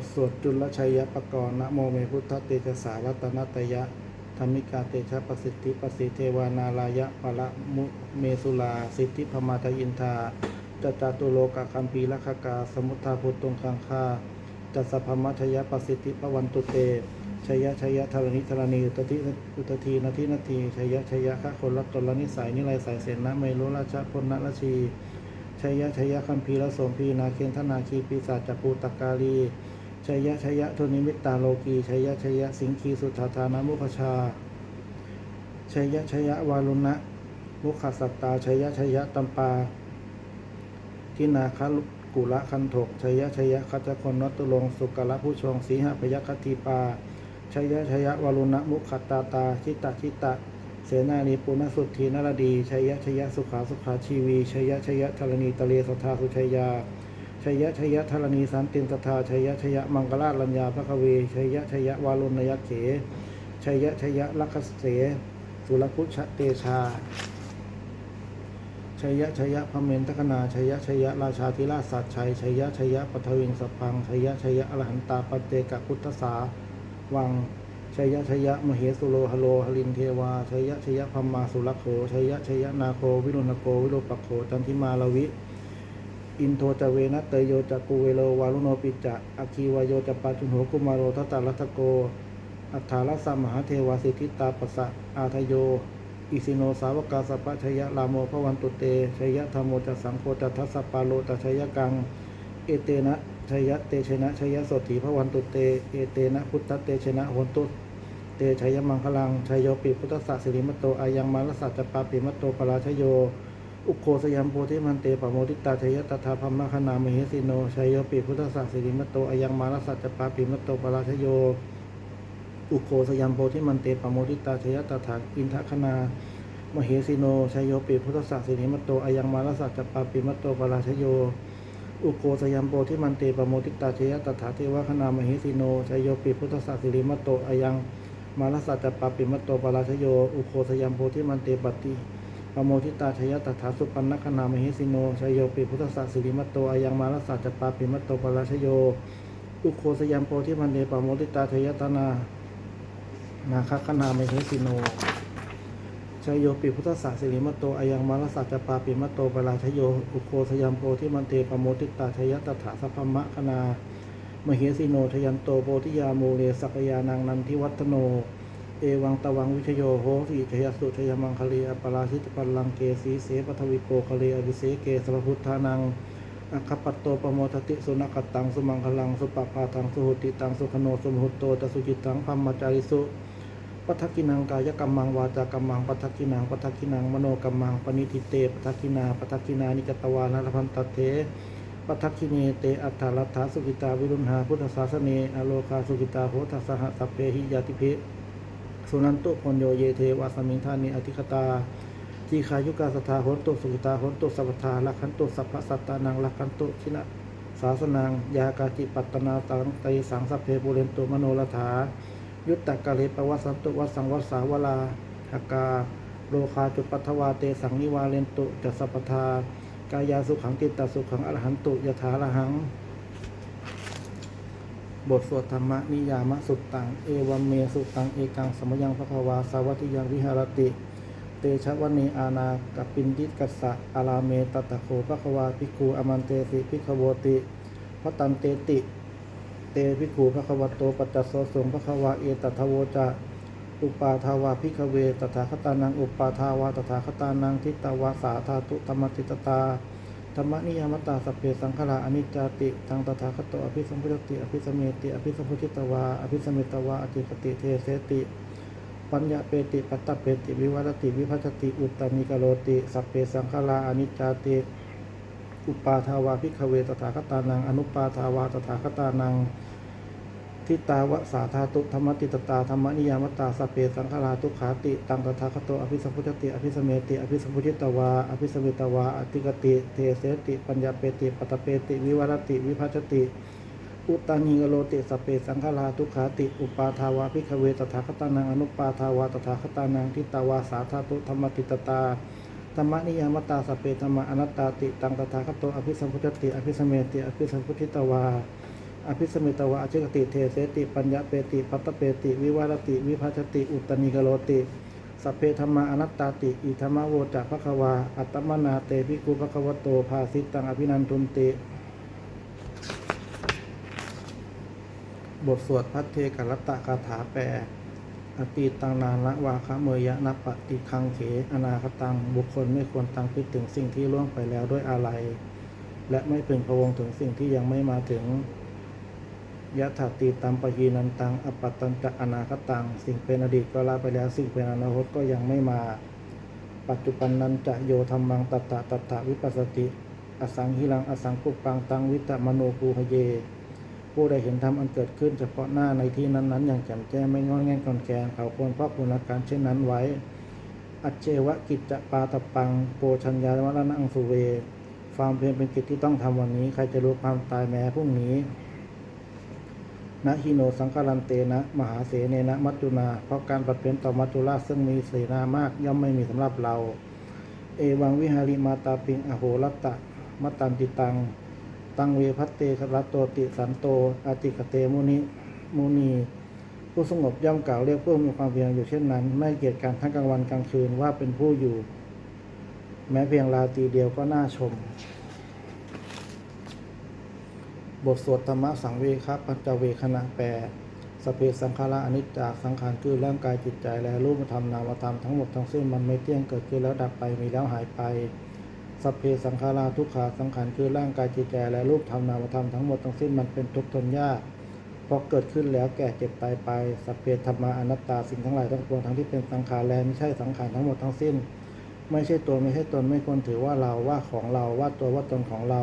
ทสวดจุลชัยยปกรณ์นะโมเมพุทธเตชะสารัตนตยะธรรมิกาเตชะประสิทธิประสิเทวานาลายะปะละมุเมสุลา สิทธิพมาทยินทาจตตตุโลกะคัมปีลักขกา สมุทธาพุตตงคังคาจัสพมัชยประสิทธิปวันตุเตชยชยธรณิธรณีอุตติอุตทีนาทีนาทีชยชยคะคนละตนละนิสัยนิไรสายเสนาไมโลราชพลนราชีชยะชยะคัมภีรละสมพีนาเคนธนาคีปีศาจจัปูตกาลี ชัยยะชัยยะโทนิมิตตาโลกีชัยยะชัยยะสิงคีสุทธาธานามุขชาชัยยะชัยยะวารุณะมุขสัตตาชัยยะชัยยะตัมปาทินาคลุกุละคันถกชัยยะชัยยะคัจคนนัตุลงสุกละผู้ชงสีหพยคติปาชัยยะชัยยะวารุณะมุขตตาตาชิตตชิตตะเสนานีปุณสุทธีนรดีชัยยะชัยยะสุขาสุขาชีวีชัยยะชัยยะธรณีตะเลสทธาสุชัยยา ชัยยะชัยยะธรณีสันตินตถาชัยยะชัยยะมังกราลัญญาพระคเวชัยยะชัยยะวาลุนยเขชัยยะชัยยะลักขเสสุรพุชเตชาชัยยะชัยยะพเมนทคนาชัยยะชัยยะราชาธิราชสัจชัยชัยยะชัยยะปัทวิงสพังชัยยะชัยยะอรหันตาปเตกะพุทธสาวังชัยยะชัยยะมเหสุโลหโลหลินเทวาชัยยะชัยยะพมมาสุรโขชัยยะชัยยะนาโควิรุณโกวิโรปโขจันทิมาลวิ อินโทจเวนะเตยโยจักกุเวโลวาลุโนปิจะอาคีวายโยจปาจุนโหกุมารโรทัตตารัตโก อัฏฐาลสมหาเทวาสิทธิตาปสสะอาทโย อิสิโนสาวกาสปะชยะลาโมพระวันตุเตชยะธรรมโมจสังโฆจัตทัสปปาโลจัชยะกัง เอเตนะชยะเตชนะชยะสถีพระวันตุเต เอเตนะพุทธเตชนะโหนตุเตชัยมังคลังชัยโยปิพุทธศาสิริมโตอายังมาลสัจจปาปิมโตปราชโย อุโคสยามโพธิมันเตปะโมทิตาชยตถาพัมมคณามเหสิโนชัยโยปิพุทธศาสิริมโตอายังมาลสัจจปาปิมตโตปราชโย อุโคสยามโพธิมันเตปะโมทิตาชยตถาอินทคณามเหสิโนชัยโยปิพุทธศาสิริมโตอายังมาลสัจจปาปิมตโตปราชโย อุโคสยามโพธิมันเตปะโมทิตาชยตถาเทวคณามเหสิโนชัยโยปิพุทธศาสิริมโตอายังมาลสัจจปาปิมัตโตปราชโย อุโคสยามโพธิมันเตปฏิ ปโมทิตาชยตถาสุปันนคณามหิสิโนชยโยปิพุทธศาสิริมัตโตอายังมาลสัจจปาปิมัตโตปราชโย อุโคสยามโพธิมันเตปโมทิตาชยตนา นาคคณามหิสิโนชยโยปิพุทธศาสิริมัตโตอายังมาลสัจจปาปิมัตโตปราชโย อุโคสยามโพธิมันเตปโมทิตาชยตถาสัพพมะคณามเหสิโนทยันโตโพธิยาโมเลสักยานังนันทิวัฒโน เอวังตวังวิชโยโหติชยสุชยมังคลีอปราชิตปัลลังเกสีเสปทวิโกคลีอวิเสเกสพพุทธานังอัคปัตโตปโมทติสุนักตังสุมังคลังสุปปาทังสุหุติตังสุขโนสุมหุตโตตสุจิตังพัมมจาริสุปัทกินังกายกรรมังวาจากรรมังปัทกินังปัทกินังมโนกรรมังปณิทิเตปัทกินาปัทกินานิจตวานะพันตเถปัทคิเนเตอัฏฐาลัทธาสุกิตาวิรุณหาพุทธศาสเนอโลคาสุกิตาโหทัสสหสัพเพหิยาติเพ สุนันตุพนโยเยเทวาสมิงธานิอธิคตาทีคายุกาสทาหนตุสุกตาหนตุสัพทาลักขันตุสัพพสัตตานังลักขันตุชินะศาสนังยากาจิปัตนาตังไตสังสัพเพปุเรนตุมโนรถา ยุตตะกะเลปวัสันตุวัสังวัสสาวลาหกาโลคาจุปัทวาเตสังนิวาเลนตุจัสสปทากายาสุขังติตตสุขังอรหันตุยถาละหัง บทสวดธรรมนิยามสุตตัง เอวัมเมสุตัง เอกังสมยังพระภวาสาวัติยังวิหารติ เตชะวันเนอานากับปินดิกัสสะอาราเมตตะโคพระควาภิกขุอมันเตสิภิกขโวติพระตันเตติ เตภิกขุพระควโตปัจจโสสงพระควาเอตัทโวจะอุปาทาวาพิกเวตถาคตานังอุปาทาวาตถาคตานังทิตวาสาธาตุธรรมติตตา ธรรมนิยามตาสพเพสังขารอนิจจติทางตถาคตอภิสัมพุทติอภิสมเมติอภิสัมพุทิตวาอภิสมเมตวาอติปติเทเสติ ปัญญาเปติปัตตเปติวิวัตติวิภัชติอุตตมิกโลติสัพเพสังขาราอนิจจติอุปาทาวาพิกเวตถาคตานังอนุปาทาวาตถาคตานัง ทิตาวะสาธาตุธรรมติตตาธรรมนิยามตาสเพสังขาราทุขาติตังตถาคตโอภิสัมพุทติอภิสมเมติอภิสัมพุทิตวาอภิสมเมตวาอติกติเทเสติปัญญาเปติปัตตเปติ วิวรติ วิภัชติอุตานิกโลติสเพสังขาราทุขาติอุปาทาวาพิกเวตถาคตานังอนุปาทาวาตถาคตานังทิตาวาสาธาตุธรรมติตตาธรรมนิยามตาสเพธรรมอนัตตาติตังตถาคตโอภิสัมพุทติอภิสมเมติอภิสัมพุทิตวา อภิสมิตวะอชิกติเทเสติ ปัญญาเปติปัตตเปติ วิวารติ วิภัชติ อุตตนิกโรติ สัพเพธรรมาอนัตตาติ อิธรรมโวจะภควา อัตมนาเตภิกุภควโต ภาสิตังอภินันทุนติ บทสวดพัทเทกรัตตคาถาแปลอตีตังนานละวาคะเมยะนปฏิคังเข อนาคตัง บุคคลไม่ควรตังคิดถึงสิ่งที่ล่วงไปแล้วด้วยอะไร และไม่พึงพะวงถึงสิ่งที่ยังไม่มาถึง ยะถาตีตัมปะยีนันตังอปปตตันจะอนาคตัง สิ่งเป็นอดีตก็ละไปแล้ว สิ่งเป็นอนาคตก็ยังไม่มา ปัจจุบันนันจะโยธรรมังตัตตะตัตตะวิปัสสติ อสังหิรังอสังกุปปังตังวิตะมโนภูหเย ผู้ใดเห็นธรรมอันเกิดขึ้นเฉพาะหน้าในที่นั้นๆ อย่างแจ่มแจ้งไม่งอนแง่งกอนแกงเขาควรเพราะคุณการเช่นนั้นไว้ อัจเจวะกิจจะปาตปังโปชัญญาวรนังสุเวความเพียรเป็นกิจที่ต้องทำวันนี้ ใครจะรู้ความตายแม้พรุ่งนี้ นะฮิโนสังคารันเตนะ มหาเสเนนะมัจจุนา เพราะการปัดเปลี่ยนต่อมัจจุราชซึ่งมีเสนามากย่อมไม่มีสำหรับเรา เอวังวิหาริมาตาปิงอโหรัตตะมัตตันติตัง ตังเวพัตเตสรัตโตติสันโตอาติกเตมุนิมุนีผู้สงบย่อมกล่าวเรียกผู้มีความเพียรอยู่เช่นนั้น ไม่เกียจการทั้งกลางวันกลางคืนว่าเป็นผู้อยู่ แม้เพียงราตรีเดียวก็น่าชม บทสวดธรรมะสังเวครับปัญจเวคณะแปลสเพสังขาราอนิจจาสังขารคือร่างกายจิตใจและรูปธรรมนามธรรมทั้งหมดทั้งสิ้นมันไม่เที่ยงเกิดขึ้นแล้วดับไปมีแล้วหายไปสเพสังขาราทุกขาสังขารคือร่างกายจิตใจและรูปธรรมนามธรรมทั้งหมดทั้งสิ้นมันเป็นทุกข์ทนยากพราะเกิดขึ้นแล้วแก่เจ็บตายไปสเพธรรมาอนัตตาสิ่งทั้งหลายทั้งปวงทั้งที่เป็นสังขารและไม่ใช่สังขารทั้งหมดทั้งสิ้น ไม่ใช่ตัวไม่ใช่ตนไม่ควรถือว่าเราว่าของเราว่าตัวว่าตนของเรา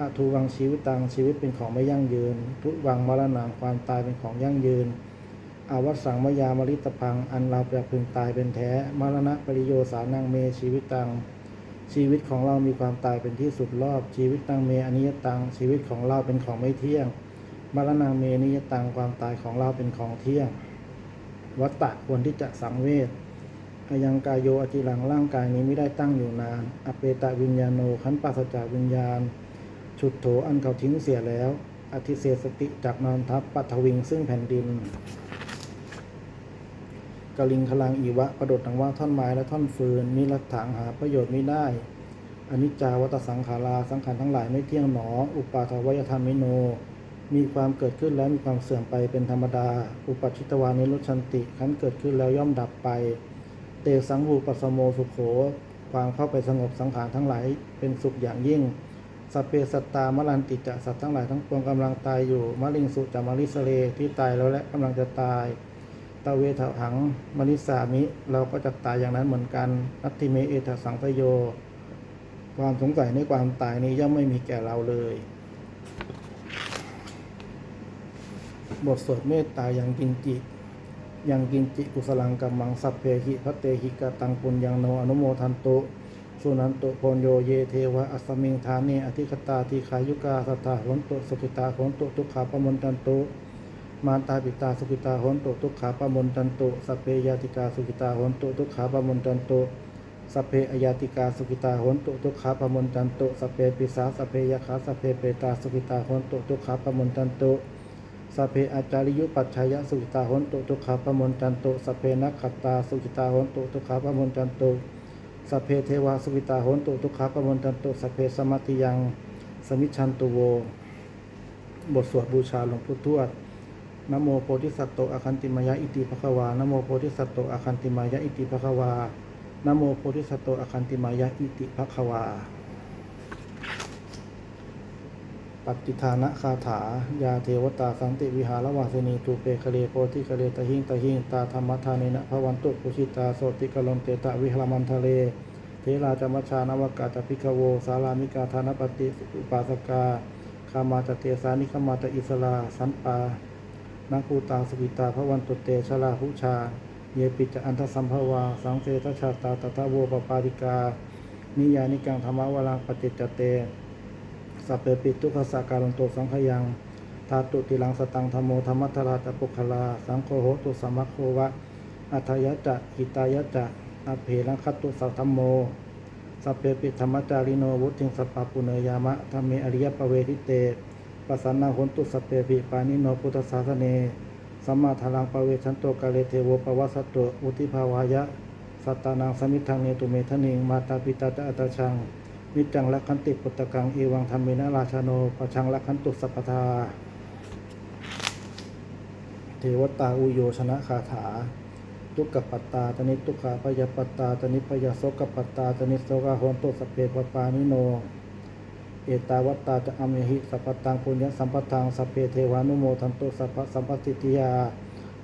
อทูวังชีวิตตังชีวิตเป็นของไม่ยั่งยืน ทุวังมรณะความตายเป็นของยั่งยืน อาวัสังมยามริตพัง อันเราจะพึงตายเป็นแท้ มรณะปริโยสานังเมชีวิตตัง ชีวิตของเรามีความตายเป็นที่สุดรอบ ชีวิตตังเมอนิยตัง ชีวิตของเราเป็นของไม่เที่ยง มรณะเมนิยตังความตายของเราเป็นของเที่ยง วัตตะควรที่จะสังเวชอายังกายโยอจิลังร่างกายนี้ไม่ได้ตั้งอยู่นาน อเปตะวิญญาโนขันปัสจากวิญญาณ ฉุดโถอันเขาทิ้งเสียแล้ว อธิเศษสติจากนอนทับปัทวิงซึ่งแผ่นดินกลิงคลังอีวะประดดดังว่าท่อนไม้และท่อนฟืนมีรักถางหาประโยชน์ไม่ได้อนิจจาวัตสังขาราสังขารทั้งหลายไม่เที่ยงหนอ อุปาทวยธรรมิโน มีความเกิดขึ้นแล้วมีความเสื่อมไปเป็นธรรมดา อุปชิตวานิรุชันติขันเกิดขึ้นแล้วย่อมดับไป เตสังวูปัสสโมสุโขความเข้าไปสงบสังขารทั้งหลายเป็นสุขอย่างยิ่ง สเพสัตตามรันติจะสัตว์ทั้งหลายทั้งปวงกำลังตายอยู่มะลิงสุจะมะลิสเลที่ตายแล้วและกำลังจะตายตาเวทหังมณิสามิ เราก็จะตายอย่างนั้นเหมือนกันนัตติเมเอทสังตโย ความสงสัยในความตายนี้ย่อมไม่มีแก่เราเลย บทสวดเมตตายังกินจิ ยังกินจิกุสลังกัมมังสัพเพหิพัตเตหิกะตังปุญญังโนอนุโมทันตุ สุนันตุโพญโยเยเทวะอัสมิงทานีอธิคตาทีขายุกาสัทธาหนตุสุขิตาหนตุทุกขาปมนตันตุมารตาปิตาสุขิตาหนตุทุกขาปมนตันตุสเพยาติกาสุขิตาหนตุทุกขาปมนตันตุสเพอยาติกาสุขิตาหนตุทุกขาปมนตันตุสเพปิสาสเพยคาสเพเปตาสุขิตาหนตุทุกขาปมนตันตุสเพอาจาริยุปัจฉายสุขิตาหนตุทุกขาปมนตันตุสเพนักขตาสุขิตาหนตุทุกขาปมนตันตุ สัพเพเทวาสุวิตาโหนตุทุกขาปมณตันตุสัพเพสมัติยัง สมิชันตุโว บทสวดบูชาหลวงพุททวดนโมโพธิสัตโตอาคันติมายะอิติภควานโมโพธิสัตโตอาคันติมายะอิติภควานโมโพธิสัตโตอาคันติมายะอิติภควา ปัจจิทานะคาถา ยาเทวตาสันติวิหารวาสนีตูเปคเลโพธิคเลตะหิงตะหิงตาธรรมทานินะพระวันตุปุชิตาโสติกลมเตตะวิหรมันทะเล เทราจมัชานวกาตพิกโว สารามิกาธานปฏิอุปาสกาคามาตเตสานิคมาตอิสลา สันปานักูตาสกิตาพระวันตุเตชลาหุชา เยปิจอันทสัมภวา สังเสทชาตาตถาโวปปาติกา นิยานิกังธรรมวรังปฏิจจเต สัพเพปิทุกขสักการันโตสังขยังทาตุติลังสตังธรมโมธรรมัทราตปุคลา สังโฆโหตุสมมคโควะ อัทยะจะหิตายะจะอเพลังคัตุสัทธมโม สัพเพปิธรรมจาริโนวุติงสปปปุเนยามะธรรมเมอริยปเวทิเตปัสสนาหนตุสัพเพปิปานิโนพุทธศาสเนสัมมาทารังปเวชันโตกาเลเทโวปวัสสตโตอุทิภาวายะ สัตตานังสมิทธังเนตุเมทนิงมาตาปิตาตะอัตชัง นิจังลักขันติปุตตะกังเอวังธรรมเมนะราชาโนปะชังลักขันตุสัพพทา เทวตาอุโยชนะคาถา ทุกขปัตตาตนิทุกขาปยาปัตตาตนิพยาโสกปัตตาตนิโสกาโหนตุสเพปปานิโน เอตาวัตตาจะอเมหิสัพพตังปุญญสัมปทังสัพเพเทวานุโมทันตุสัพพสัมปติติยา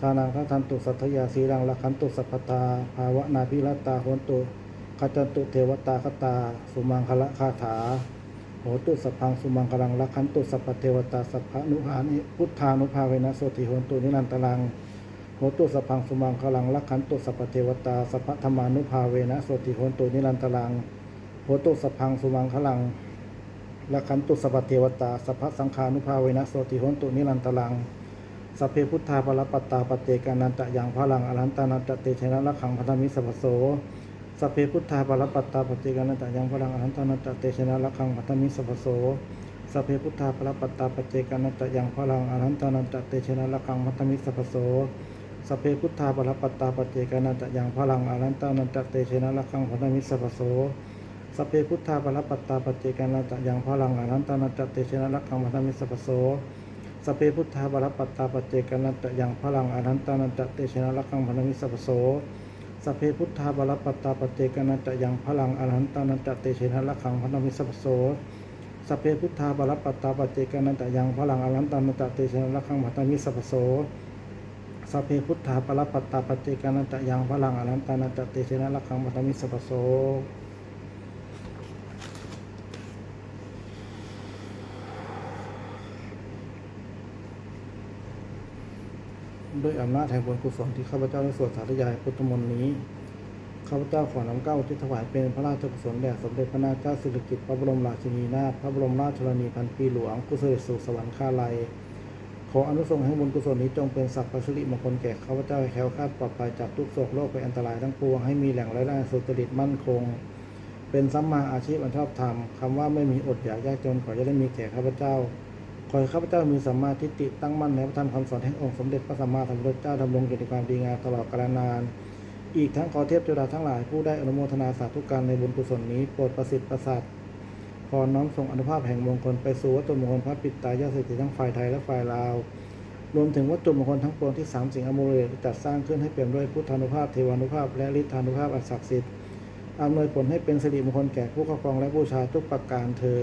ทานังทัทันตุสัทธยาสีรังละขันตุสัพพตาภาวะนาภิรัตตาโหนตุ ขจันตุเทวตาคตา สุมังคละคาถาโหตุสัพพังสุมังคลังละขันตุสัพพเทวตาสัพพนุหานิพุทธานุภาเวนะโสติโหนตุนิรันตรังโหตุสัพพังสุมังคลังละขันตุสัพพเทวตาสัพพธรรมานุภาเวนะโสติโหนตุนิรันตรังโหตุสัพพังสุมังคลังละขันตุสัพพเทวตาสัพพสังฆานุภาเวนะโสติโหนตุนิรันตรังสัพเพพุทธาปรปัตตาปเตกานันตะยังพลังอรันตานันตะเตชนะละขังพัทมิสัพโส สัพเพพุทธาปรปัตตาปเตกานันตะยังพลังอรันตานันตะเตชนะละขังพัทมิสัพโสสัพเพพุทธาปรปัตตาปเจกานันตะยังพลังอรันตานันตะเตชนะละขังพัทมิสัพโสสัพเพพุทธาปรปัตตาปเจกานันตะยังพลังอรันตานันตะเตชนะละขังพัทมิสัพโสสัพเพพุทธาปรปัตตาปเจกานันตะยังพลังอรันตานันตะเตชนะละขังพัทมิสัพโสสัพเพพุทธาปรปัตตาปเจกานันตะยังพลังอรันตานันตะเตชนะละขังพัทมิสัพโส สัพเพพุทธาบาลปัตตาปเจกานันตะยังพลังอรหันตานันตะเตชนะละขังพัทมิสัพโสสัพเพพุทธาบาลปัตตาปเจกานันตะยังพลังอรหันตานันตะเตชนะละขังพัทมิสัพโสสัพเพพุทธาบาลปัตตาปเจกานันตะยังพลังอรหันตานันตะเตชนะละขังพัทมิสัพโส ด้วยอำนาจแห่งบุญกุศลที่ข้าพเจ้าได้สวดสาธยายพุทธมนต์นี้ ข้าพเจ้าขอนำเก้าที่ถวายเป็นพระราชกุศลแด่สมเด็จพระนางเจ้าสิริกิติ์พระบรมราชินีนาถพระบรมราชชนนีพันปีหลวงกุศลสู่สวรรคาลัยขออนุสงส์ให้บุญกุศลนี้จงเป็นสัพพสิริมงคลแก่ข้าพเจ้าให้แค้วคลาดปลอดภัยจากทุกโศกโรคไปอันตรายทั้งปวงให้มีแหล่งรายได้สุจริตมั่นคง เป็นสัมมาอาชีพอันชอบธรรมคำว่าไม่มีอดอยากยากจนขอจะได้มีแก่ข้าพเจ้า ขอให้ข้าพเจ้ามีสัมมาทิฏฐิตั้งมั่นในพระธรรมคำสอนแห่งองค์สมเด็จพระสัมมาสัมพุทธเจ้าดำรงอยู่ในความดีงามตลอดกาลนาน อีกทั้งขอเทพเทวดาทั้งหลายผู้ได้อนุโมทนาสาธุการในบุญกุศลนี้โปรดประสิทธิ์ประสาทขอน้อมส่งอนุภาพแห่งมงคลไปสู่วัตถุมงคลพระปิตายาสิทธิทั้งฝ่ายไทยและฝ่ายลาว รวมถึงวัตถุมงคลทั้งปวงที่สามสิ่งอมูลเลจัดสร้างขึ้นให้เปี่ยมด้วยพุทธานุภาพเทวานุภาพและฤทธานุภาพอันศักดิ์สิทธิ์อำนวยผลให้เป็นสิริมงคลแก่ผู้ครอบครองและบูชาทุกประการเทอ